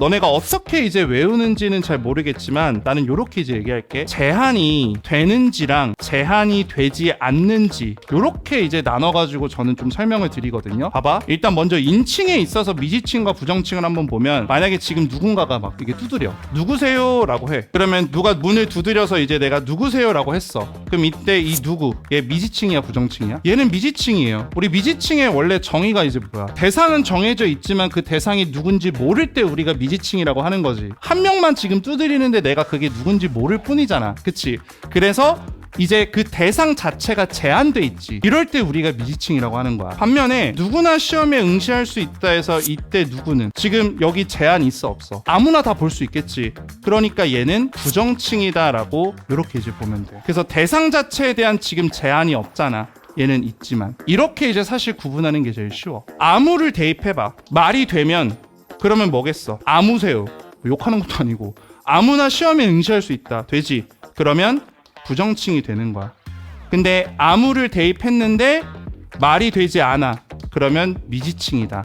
너네가 어떻게 이제 외우는지는 잘 모르겠지만 나는 요렇게 이제 얘기할게. 제한이 되는지랑 제한이 되지 않는지 요렇게 이제 나눠가지고 저는 좀 설명을 드리거든요. 봐봐. 일단 먼저 인칭에 있어서 미지칭과 부정칭을 한번 보면 만약에 지금 누군가가 막 이게 두드려. 누구세요 라고 해. 그러면 누가 문을 두드려서 이제 내가 누구세요 라고 했어. 그럼 이때 이 누구 얘 미지칭이야 부정칭이야? 얘는 미지칭이에요. 우리 미지칭의 원래 정의가 이제 뭐야? 대상은 정해져 있지만 그 대상이 누군지 모를 때 우리가 미 지칭이라고 하는 거지. 한 명만 지금 두드리는데 내가 그게 누군지 모를 뿐이잖아. 그치? 그래서 이제 그 대상 자체가 제한돼 있지. 이럴 때 우리가 미지칭이라고 하는 거야. 반면에 누구나 시험에 응시할 수 있다 해서 이때 누구는 지금 여기 제한 있어 없어. 아무나 다 볼 수 있겠지. 그러니까 얘는 부정칭이다라고 이렇게 이제 보면 돼. 그래서 대상 자체에 대한 지금 제한이 없잖아. 얘는 있지만 이렇게 이제 사실 구분하는 게 제일 쉬워. 아무를 대입해봐. 말이 되면 그러면 뭐겠어? 아무세요. 욕하는 것도 아니고 아무나 시험에 응시할 수 있다. 되지. 그러면 부정칭이 되는 거야. 근데 아무를 대입했는데 말이 되지 않아. 그러면 미지칭이다.